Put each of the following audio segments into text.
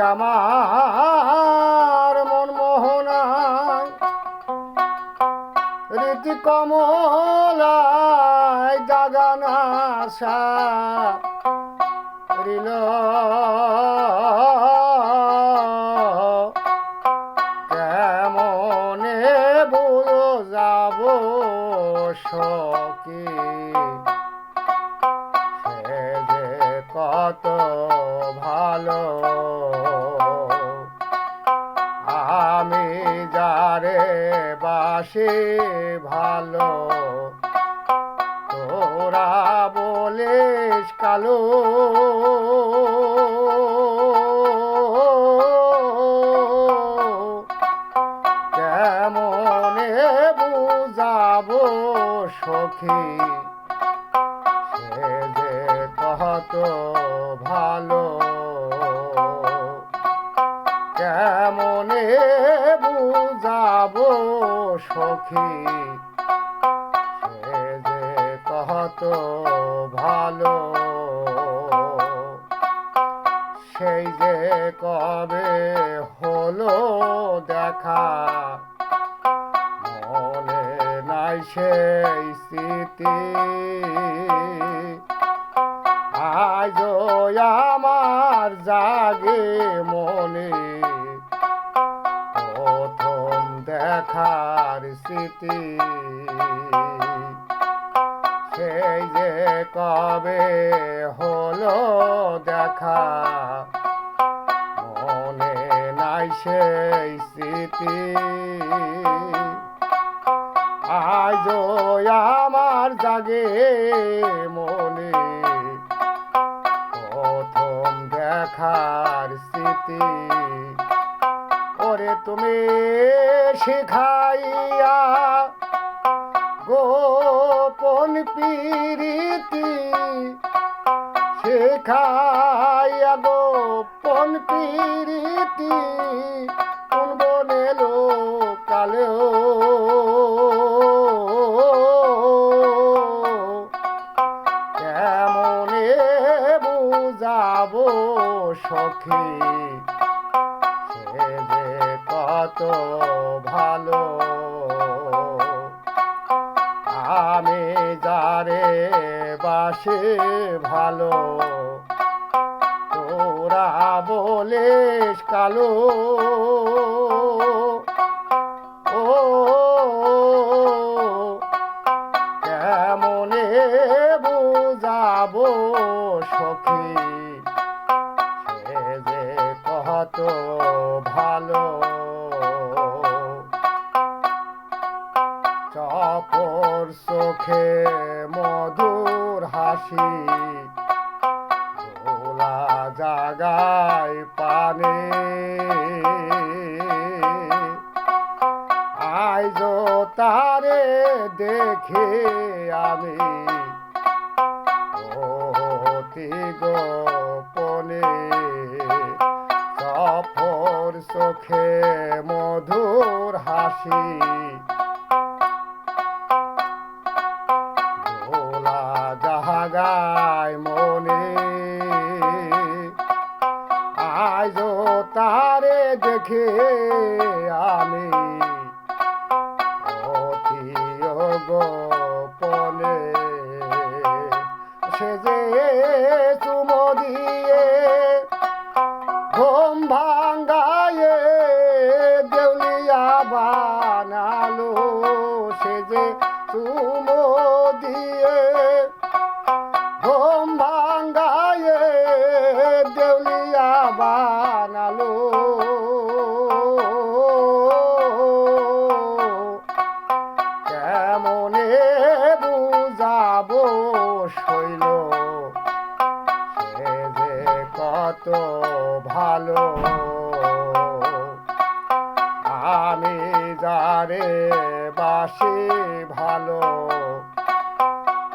আমার মন মোহনায়। রীতি কমলায় জাগানা সা বাসি ভালো। তোরা বলিস কালো। কেমনে বুঝাবো সখী? সে যে কত সখী। সে যে কত ভালো, সেই যে কবে হলো দেখা, মনে নাই সেই স্মৃতি। আজ আমার জাগে মনে দেখার স্মৃতি। সেই যে কবে হলো দেখা, মনে নাই সেই স্মৃতি। আজ আমার জাগে মনে প্রথম দেখার স্মৃতি। ওরে তুমি শিখাইয়া গোপন পীরিতি শেখাইয়া গোপন পীরিতি কত ভালো। আমি যারে বাসে ভালো। তোরা বলিস কালো হাসি ভোলা জাগায় পানে। আইজ তারে দেখে আমি অতি গোপনে। সফর চোখে মধুর হাসি। জাহাগায় মনে আজ তারে দেখে বাসি ভালো।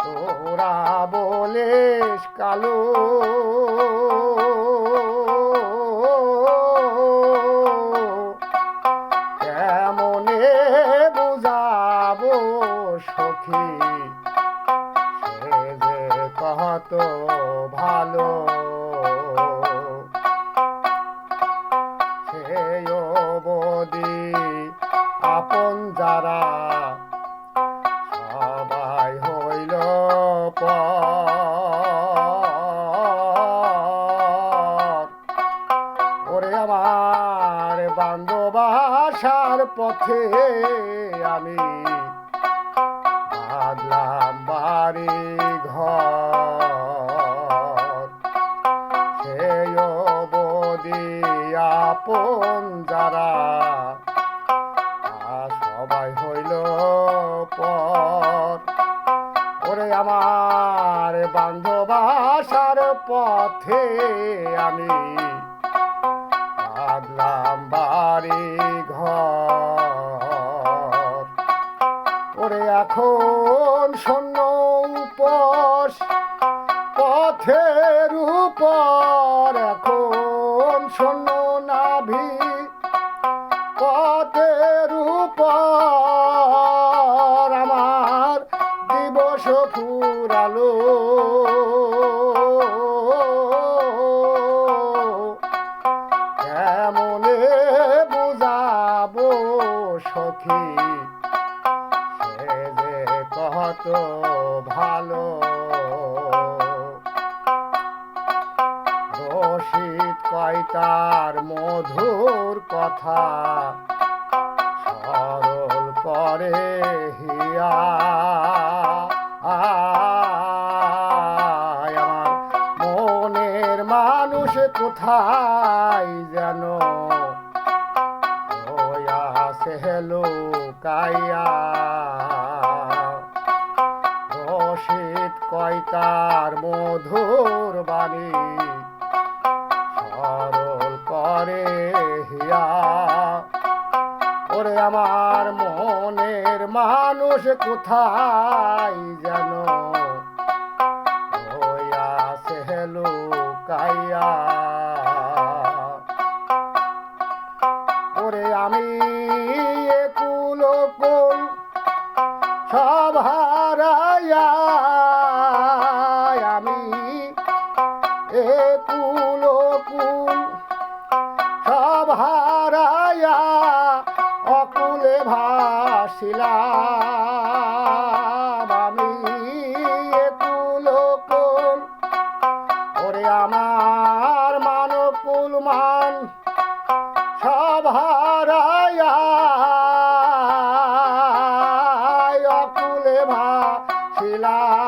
তোরা বলিস কালো। কেমনে বুঝাবো সখী? সে যে কত ভালো। যারা সবাই হইল ওরে আমার বান্ধবাসার পথে আমি বাদলাম বাড়ি। ওরে আমার বান্ধবাসার পথে আমি আদলাম বাড়ি ঘর। ওরে এখন শূন্য উপস পথের ফুরালো কেমনে বুঝাবো সখী? সে কত ভালো। রশিদ কয়তার মধুর কথা সরল করে হিয়া। মানুষ কোথায় যেন? হইয়াছে লুকাইয়া। রশিদ কয়তার মধুর বাণী। সরল করে হিয়া। ওরে আমার মনের মানুষ কোথায় যেন? ভাসিলাম আমি কুলকুল ওরে আমার মানকুল মান সব হারাইয়া অকুলে ভাসিলাম।